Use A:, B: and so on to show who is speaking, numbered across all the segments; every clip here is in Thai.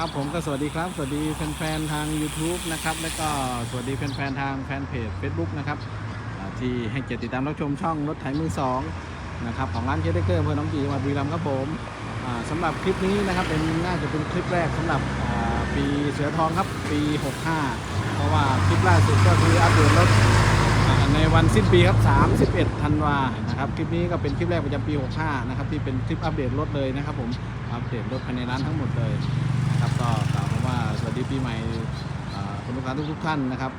A: ครับผมก็สวัสดีครับ สวัสดีแฟนๆทาง YouTube นะครับและก็สวัสดีแฟนๆทางแฟนเพจ Facebook นะครับที่ให้เกียรติติดตามรับชมช่องรถไถมือสองนะครับของร้านเคเดเกอร์อำเภอหนองกี่จังหวัดบุรีรัมย์ครับผมสำหรับคลิปนี้นะครับเป็นน่าจะเป็นคลิปแรกสำหรับปีเสือทองครับปี 65 เพราะว่าคลิปล่าสุดก็คืออัปเดตรถในวันสิ้นปีครับ 31 ธันวานะครับ คลิปนี้ก็เป็นคลิปแรกประจำปี 65 นะครับ ที่เป็นคลิปอัปเดตรถเลยนะครับผม อัปเดตรถภายในร้านทั้งหมดเลย นะครับ ก็กล่าวคำว่าสวัสดีปีใหม่คุณลูกค้าทุกๆท่านนะครับ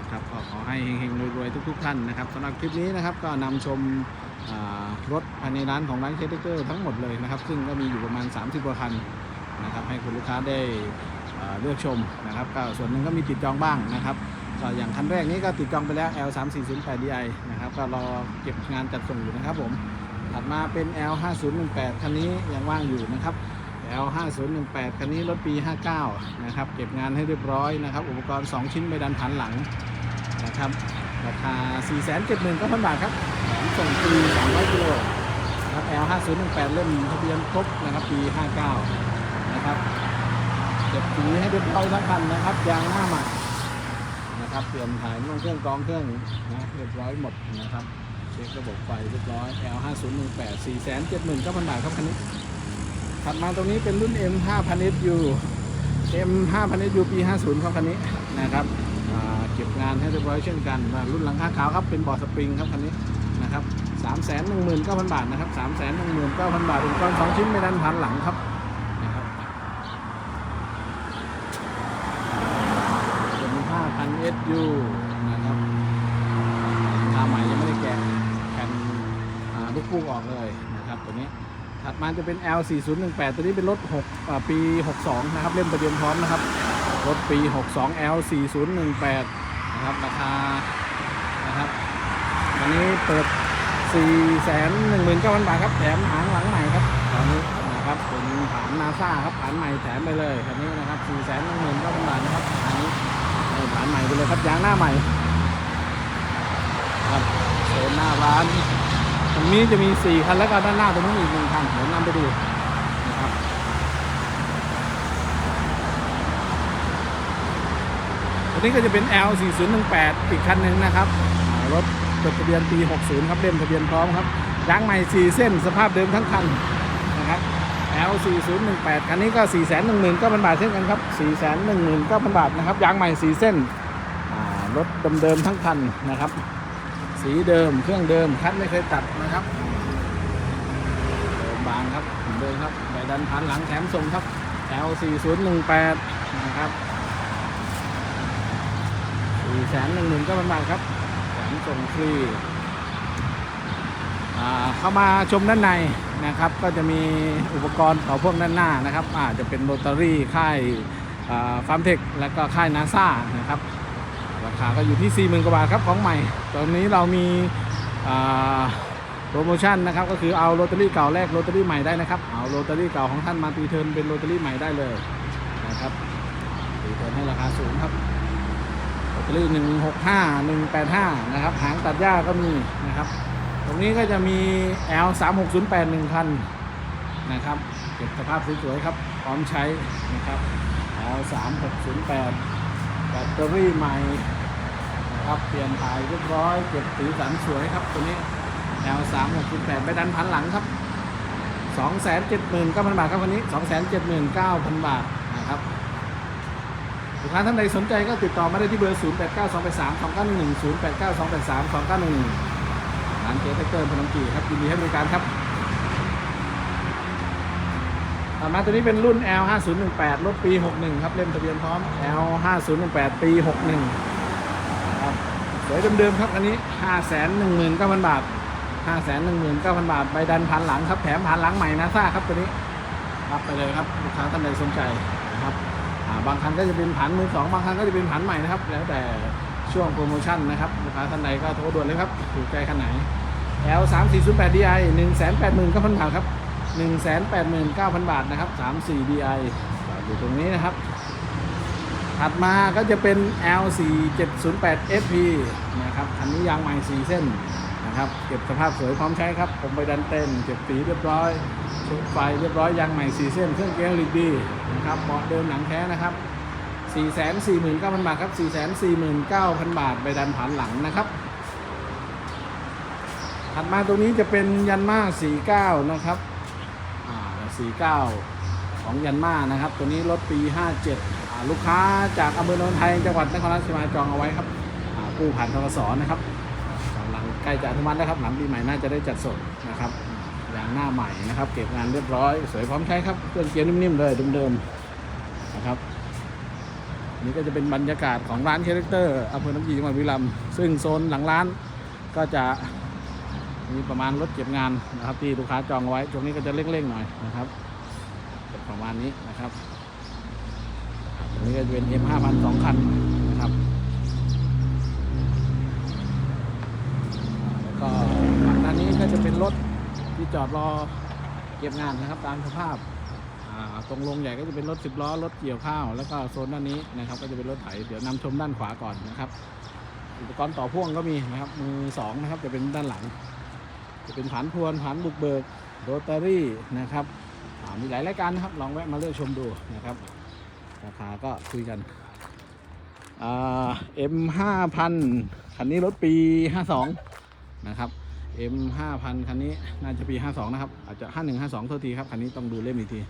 A: นะครับก็ขอให้เฮงๆรวยๆทุก ๆ ท่านนะครับสำหรับคลิปนี้นะครับก็นำชมรถภายในร้านของร้านเคสเตอร์ทั้งหมดเลยนะครับ ซึ่งก็มีอยู่ประมาณ 30กว่าคันนะครับ ให้คุณลูกค้าได้เลือกชมนะครับก็ส่วนหนึ่งก็มีติดจองบ้างนะครับก็อย่างคันแรกนี้ก็ติดจองไปแล้ว L 3 4 0 8 DI นะครับก็รอเก็บงานจัดส่งอยู่นะครับผมถัดมาเป็น L 5 0 1 8คันนี้ยังว่างอยู่นะครับ L 5 0 1 8คันนี้รถปี 59 นะครับ เก็บงานให้เรียบร้อยนะครับ อุปกรณ์ 2 ชิ้นใบดันผันหลังนะครับ ราคา 4 7 9 0 0 0 บาทครับส่งฟรี300กิโลนะครับ L 5 0 1 8เล่มทะเบียนครบนะครับ ปี 59 นะครับเก็บสีให้เรียบร้อยทั้งคันนะครับ ยางหน้าใหม่นะครับ เปลี่ยนถ่ายน้ำเครื่องกรองเครื่องนะเรียบร้อยหมดนะครับ เช็คระบบไฟเรียบร้อย L 5 0 1 8 4 7 9 0 0 0บาทครับคันนี้ ถัดมาตรงนี้เป็นรุ่น M 5 0 0 SU M 5 0 0 SU ปี 50ครับคันนี้นะครับเก็บงานให้เรียบร้อยเช่นกันรุ่นหลังคาขาวครับเป็นบอร์ดสปริงครับคันนี้นะครับ3 1 9 0 0 0 บาทนะครับ3 1 9 0 0 0 บาทอุปกรณ์สองชิ้นไม่ดันพันหลังครับนะครับเป็น5,000 SU นะครับราคาใหม่ยังไม่ได้แกะแผ่นลูกฟูกออกเลยนะครับตัวนี้ ถัดมาจะเป็น L 4 0 1 8ตัวนี้เป็นรถ6ปี 62 นะครับ เล่มทะเบียนพร้อมนะครับ รถปี 62 L 4 0 1 8นะครับ ราคา นะครับวันนี้เปิด 4 1 9 0 0 0 บาทครับ แถมหางหลังใหม่ครับตอนนี้นะครับเป็นฐานนาซาครับฐานใหม่แถมไปเลยคันนี้นะครับ 4 1 9 0 0 0 บาทนะครับอันนี้ฐานใหม่ไปเลยครับ ยางหน้าใหม่ ครับโซนหน้าร้าน ตรงนี้จะมี4คันแล้วก็ด้านหน้าตรงนู้นอีกหนึ่งคันเดี๋ยวนำไปดูนะครับตัวนี้ก็จะเป็น L 4 0 1 8อีกคันหนึ่งนะครับรถจดทะเบียนปี 60 ครับเล่มทะเบียนพร้อมครับยางใหม่4เส้นสภาพเดิมทั้งคันนะครับ L 4 0 1 8คันนี้ก็ 4 1 9 0 0 0 บาทเช่นกันครับ 4 1 9 0 0 0 บาทนะครับยางใหม่4เส้นอ่ารถเดิมๆทั้งคันนะครับ สีเดิมเครื่องเดิมคัดไม่เคยตัดนะครับบางครับเดิมครับใบดันพันหลังแถมส่งครับ L 4 0 1 8 นะครับ4แสนหนึ่งหมื่นก็บาทครับแถมส่งฟรีเข้ามาชมด้านในนะครับ ก็จะมีอุปกรณ์ของพวกด้านหน้านะครับอาจจะเป็นโรตารี่ค่ายฟาร์มเทคและก็ค่ายนาซานะครับ ราคาก็อยู่ที่ 40,000กว่าบาทครับของใหม่ ตอนนี้เรามีาโปรโมชั่นนะครับ ก็คือเอาโรตารี่เก่าแลกโรตารี่ใหม่ได้นะครับ เอาโรตารี่เก่าของท่านมาตีเทิร์นเป็นโรตารี่ใหม่ได้เลยนะครับตีเทิร์นให้ราคาสูงครับโรตารี่165 185นะครับหางตัดหญ้าก็มีนะครับ ตรงนี้ก็จะมี L 3 6 0 8 1คันนะครับเก็บสภาพสวยๆครับ พร้อมใช้นะครับ L 3 6 0 8แบตเตอรี่ใหม่ ครับเปลี่ยนถ่ายเรียบร้อยเก็บสีสันสวยครับตัวนี้ L 3 6 8ไปดันพันหลังครับ 2 7 9 0 0 0 บาทครับวันนี้ 2 7 9 0 0 0 บาทนะครับลูกค้าท่านใดสนใจก็ติดต่อมาได้ที่เบอร์ 0 8 9 2 8 3 2 9 1 1 0 8 9 2 8 3 2 9 1 1ร้านเจ๊แท็กเตอร์พนมกีครับยินดีให้บริการครับต่อมาตัวนี้เป็นรุ่น L 5 0 1 8รถปี 61 ครับเล่มทะเบียนพร้อม L 5 0 1 8ปี 61 สวยเดิมๆครับอันนี้5 1 9 0 0 0บาท5 1 9 0 0 0บาทใบดันพันหลังครับแถมพันหลังใหม่นะซ่าครับตัวนี้รับไปเลยครับลูกค้าท่านใดสนใจนะครับาบางคันก็จะเป็นผันมือสองบางคันก็จะเป็นผันใหม่นะครับ แล้วแต่ช่วงโปรโมชั่นนะครับลูกค้าท่านใดก็โทรด่วนเลยครับถูกใจคันไหน L 3 4 0 8 DI 1 8 9 0 0 0บาทครับ189,000 บาทนะครับ 34 DI อยู่ตรงนี้นะครับ ถัดมาก็จะเป็น L 4 7 0 8 FP นะครับคันนี้ยางใหม่4เส้นนะครับเก็บสภาพสวยพร้อมใช้ครับ ผมไปดันเต้นเก็บสีเรียบร้อยชุดไฟเรียบร้อยยางใหม่สีเส้นเครื่องเกียร์ลิดดีนะครับเบาะเดิมหนังแท้นะครับ 449,000 บาทครับ 449,000 บาทไปดันผ่านหลังนะครับถัดมาตรงนี้จะเป็นยันมา49 นะครับ อ่า 49 ของยันมานะครับ ตัวนี้รถปี 57 ลูกค้าจากอำเภอโนนไทยจังหวัดนครราชสีมาจองเอาไว้ครับกู้ผ่านทกสนะครับกำลังใกล้จะอนุมัติแล้วครับหลังปีใหม่น่าจะได้จัดส่งนะครับอย่างหน้าใหม่นะครับ เก็บงานเรียบร้อย สวยพร้อมใช้ครับเครื่องเกียร์นิ่มๆเลยเดิมๆนะครับนี่ก็จะเป็นบรรยากาศของร้านคาแรคเตอร์อำเภอน้ำยีจังหวัดบุรีรัมซึ่งโซนหลังร้านก็จะมีประมาณรถเก็บงานนะครับที่ลูกค้าจองเอาไว้ตรงนี้ก็จะเร่งๆหน่อยนะครับ ประมาณนี้นะครับ ตรงนี้ก็จะเป็น M 5 0 0 2คันนะครับ แล้วก็ฝั่งด้านนี้ก็จะเป็นรถที่จอดรอเก็บงานนะครับตามสภาพตรงลงใหญ่ก็จะเป็นรถสิบล้อรถเกี่ยวข้าว แล้วก็โซนด้านนี้นะครับ ก็จะเป็นรถไถเดี๋ยวนำชมด้านขวาก่อนนะครับ อุปกรณ์ต่อพ่วงก็มีนะครับ มือสองนะครับจะเป็นด้านหลัง จะเป็นผันพวนผันบุกเบิกโรตารี่นะครับมีหลายรายการนะครับลองแวะมาเลือกชมดูนะครับ ราคาก็คุยกันอ่า M ห้าพันคันนี้รถปีห้าสองนะครับ M 5000คันนี้น่าจะปี52นะครับ อาจจะ51 52เท่าทีครับ คันนี้ต้องดูเล่มอีกที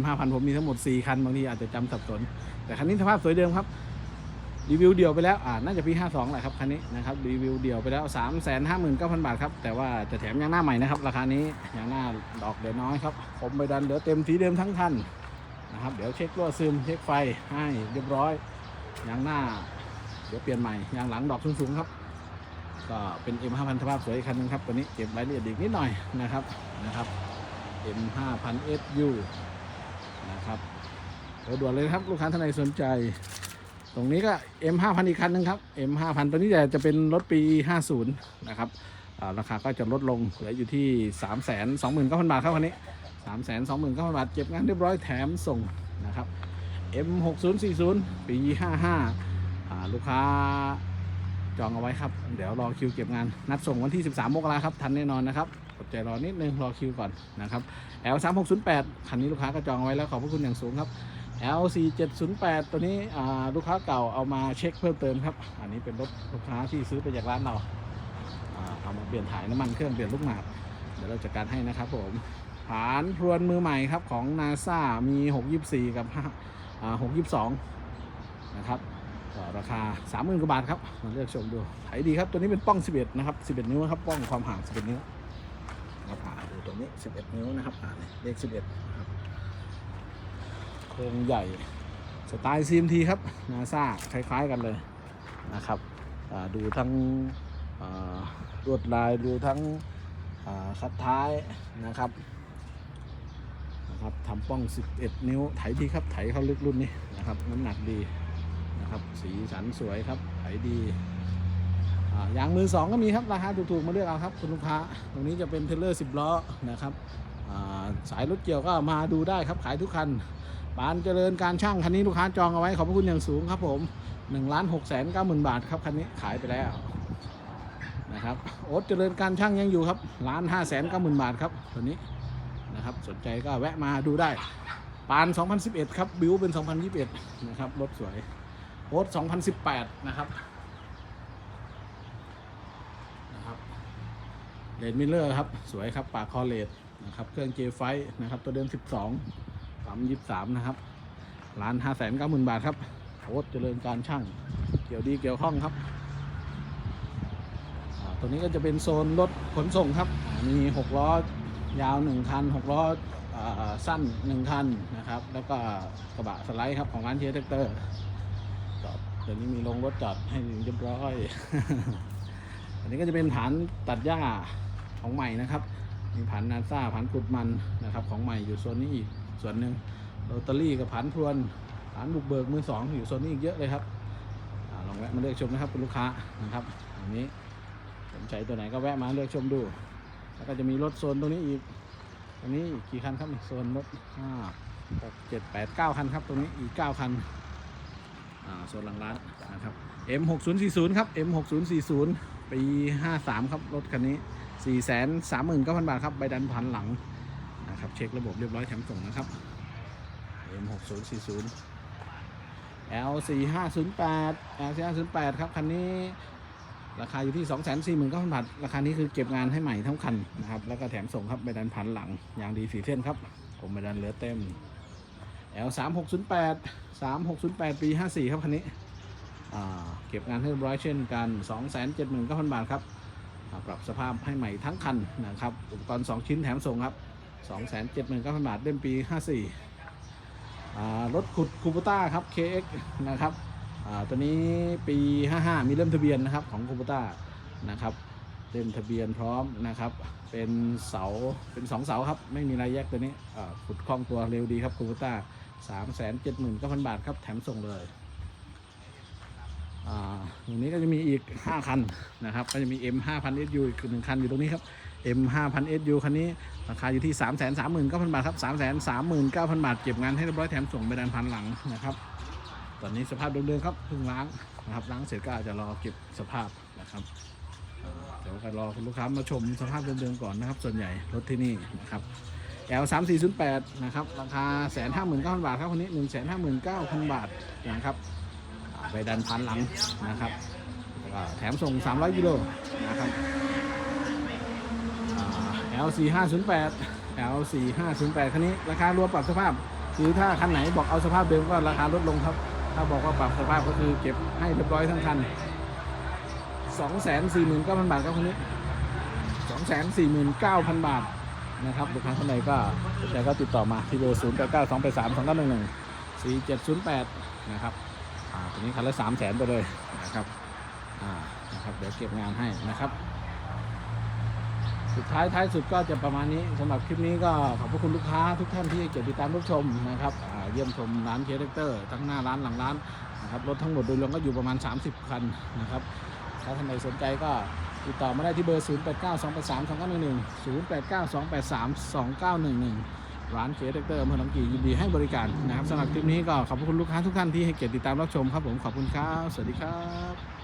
A: M 5000ผมมีทั้งหมด4คันบางทีอาจจะจำสับสน แต่คันนี้สภาพสวยเดิมครับรีวิวเดี่ยวไปแล้วอ่าน่าจะปี52แหละครับคันนี้นะครับรีวิวเดี่ยวไปแล้ว359,000บาทครับ แต่ว่าจะแถมยางหน้าใหม่นะครับ ราคานี้ยางหน้าดอกเดี๋ยวน้อยครับผมไปดันเดี๋ยวเต็มสีเดิมทั้งคัน นะครับ เดี๋ยวเช็ครั่วซึมเช็คไฟให้เรียบร้อยยางหน้า เดี๋ยวเปลี่ยนใหม่ยางหลังดอกสูงๆครับ ก็เป็น M 5 0 0 0 สภาพสวยอีกคันหนึงครับตัวนี้เก็บรายละเอียดอีกนิดหน่อยนะครับนะครับ M 5 0 0 0 SU นะครับโทรด่วนเลยครับลูกค้าท่านใดสนใจ ตรงนี้ก็ M 5 0 0 0 อีกคันหนึงครับ M 5 0 0 0 ตัวนี้จะจะเป็นรถปี 50 นะครับราคาก็จะลดลงเหลืออยู่ที่ 3 2 9 0 0 0 บาทครับคันนี้ 3 2 9 0 0 0บาทเก็บงานเรียบร้อยแถมส่งนะครับ M 6 0 4 0 ปี 55อ่าลูกค้าจองเอาไว้ครับ เดี๋ยวรอคิวเก็บงานนัดส่งวันที่ 13 มกราครับ ทันแน่นอนนะครับอดใจรอนิดนึงรอคิวก่อนนะครับ L 3 6 0 8 คันนี้ลูกค้าก็จองเอาไว้แล้วขอบพระคุณอย่างสูงครับ L 4 7 0 8 ตัวนี้ลูกค้าเก่าเอามาเช็คเพิ่มเติมครับ อันนี้เป็นรถลูกค้าที่ซื้อไปจากร้านเราอ่าเอามาเปลี่ยนถ่ายน้ำมันเครื่องเปลี่ยนลูกหมากเดี๋ยวเราจัดการให้นะครับผม ฐานพรวนมือใหม่ครับของ NASA มี 624 กับ5อ่า622 นะครับราคา 30,000กว่าบาทครับมาเลือกชมดูไถดีครับ ตัวนี้เป็นป้อง 11 นะครับ 11 นิ้วครับ ป้องความห่าง 11 นิ้วนะครับอ่าดูตัวนี้ 11 นิ้วนะครับอ่านเลข 11ครับโครงใหญ่สไตล์ CMT ครับนาซาคล้าย ๆ กันเลยนะครับดูทั้งลวดลายดูทั้งคัดท้ายนะครับ นะครับทำป้อง 11 นิ้วไถดีครับไถเข้าลึกรุ่นนี้นะครับน้ำหนักดีนะครับสีสันสวยครับไถดีอ่ายางมือสองก็มีครับราคาถูกๆมาเลือกเอาครับคุณลูกค้าตรงนี้จะเป็นเทเลอร์ 10 ล้อนะครับสายรถเกี่ยวก็มาดูได้ครับขายทุกคันปานเจริญการช่างคันนี้ลูกค้าจองเอาไว้ขอบพระคุณอย่างสูงครับผม1ล้าน6แสน9หมื่นบาทครับคันนี้ขายไปแล้วนะครับโอ๊ตเจริญการช่างยังอยู่ครับล้าน5แสน9หมื่นบาทครับตัวนี้ นะครับ สนใจก็แวะมาดูได้ปาน 2011 ครับ บิวเป็น 2021 นะครับ รถสวยโพสต์2018 นะครับนะครับเลดมิลเลอร์ครับ สวยครับปากคอเลดนะครับ เครื่องเจไฟนะครับ ตัวเดิม 12ปั๊ม23 นะครับล้าน5 9 0 0 0 0 บาทครับโพสต์เจริญการช่าง เกี่ยวดีเกี่ยวข้องครับตัวนี้ก็จะเป็นโซนรถขนส่งครับ มี 6 ล้อ ยาว1คัน6ล้ออสั้น 1 คันนะครับ แล้วก็กระบะสไลด์ครับของร้านเชฟเทคเตอร์จอดเดี๋ยวนี้มีโรงรถจอดให้เรียบร้อย อันนี้ก็จะเป็นฐานตัดหญ้าของใหม่นะครับ มีผันนาซาผันขุดมันนะครับ ของใหม่อยู่โซนนี้อีกส่วนหนึ่งโรตารี่กับผันพรวนผันบุกเบิกมือสองอยู่โซนนี้อีกเยอะเลยครับอลองแวะมาเลือกชมนะครับคุณลูกค้านะครับอันนี้สนใจตัวไหนก็แวะมาเลือกชมดู แล้วก็จะมีรถโซนตรงนี้อีกตรงนี้อีกกี่คันครับโซนรถห้าหกเจ็ดแปดเก้าคันครับ ตรงนี้อีกเก้าคันอ่าโซนหลังร้านนะครับ M6040 ครับ M6040 เป็นปี 53 ครับ รถคันนี้ 4 3 9 0 0 0 บาทครับ ใบดันผันหลังนะครับ เช็คระบบเรียบร้อยแถมส่งนะครับ M6040 L4508 L4508 ครับ คันนี้ ราคาอยู่ที่ 249,000บาทราคานี้คือเก็บงานให้ใหม่ทั้งคันนะครับ แล้วก็แถมส่งครับใบดันผันหลังอย่างดีสีเส้นครับ ผมใบดันเหลือเต็ม L3608 3608ปี54 ครับคันนี้เก็บงานให้เรียบร้อยเช่นกัน 279,000 บาทครับปรับสภาพให้ใหม่ทั้งคันนะครับอุปกรณ์2ชิ้นแถมส่งครับ 279,000 บาทเล่มปี 54อ่รถขุดคูปต้าครับ KX นะครับ ตัวนี้ปี 55 มีเล่มทะเบียนนะครับของคูปต้านะครับเล่มทะเบียนพร้อมนะครับ เป็นเสาเป็นสองเสาครับ ไม่มีรายแยกตัวนี้ขุดคล่องตัวเร็วดีครับคูปต้า379,000บาทครับแถมส่งเลยอ่าตรงนี้ก็จะมีอีก 5 คันนะครับ ก็จะมี M 5 0 0 0 SU อีกหนึ่งคันอยู่ตรงนี้ครับ M 5 0 0 0 SU คันนี้ราคาอยู่ที่ 3 3 9 0 0 0 บาทครับ 3 3 9 0 0 0 บาท เก็บงานให้เรียบร้อยแถมส่งไปดันพันหลังนะครับ อนนี้สภาพเดิมๆครับเพิ่งล้างนะครับล้างเสร็จก็อาจจะรอเก็บสภาพนะครับเดี๋ยวก็รอคุณลูกค้ามาชมสภาพเดิมๆก่อนนะครับ ส่วนใหญ่รถที่นี่นะครับ L 3 4 0 8นะครับราคา159,000บาทครับคนนี้159,000บาทนะครับไปดันพันหลังนะครับแถมส่ง 300กิโลนะครับอ่า L 4 5 0 8 L 4 5 0 8คันนี้ราคารวมปรับสภาพ คือถ้าคันไหนบอกเอาสภาพเดิมก็ราคาลดลงครับ ถ้าบอกว่าปรับสภาพก็คือเก็บให้เรียบร้อยทั้งคัน249,000 บาทครับคันนี้249,000 บาทนะครับลูกค้าท่านใดก็สนใจก็ติดต่อมาที่เบอร์0 8 9 2 8 3 2 9 1 1 4 7 0 8 นะครับอ่าตัวนี้คันละสามแสนไปเลยนะครับอ่านะครับ เดี๋ยวเก็บงานให้นะครับ สุดท้ายท้ายสุดก็จะประมาณนี้สำหรับคลิปนี้ก็ขอบพระคุณลูกค้าทุกท่านที่เก็บติดตามรับชมนะครับเยี่ยมชมร้านเคเล็กเตอร์ทั้งหน้าร้านหลังร้านนะครับรถทั้งหมดโดยรวมก็อยู่ประมาณ 30 คันนะครับถ้าท่านใดสนใจก็ติดต่อมาได้ที่เบอร์ 0 8 9 2 8 3 2 9 1 1 0 8 9 2 8 3 2 9 1 1 ร้านเคเล็กเตอร์อำเภอหนองกี่ยินดีให้บริการนะครับสำหรับคลิปนี้ก็ขอบพระคุณลูกค้าทุกท่านที่ให้เกียรติติดตามรับชมครับผมขอบคุณครับ สวัสดีครับ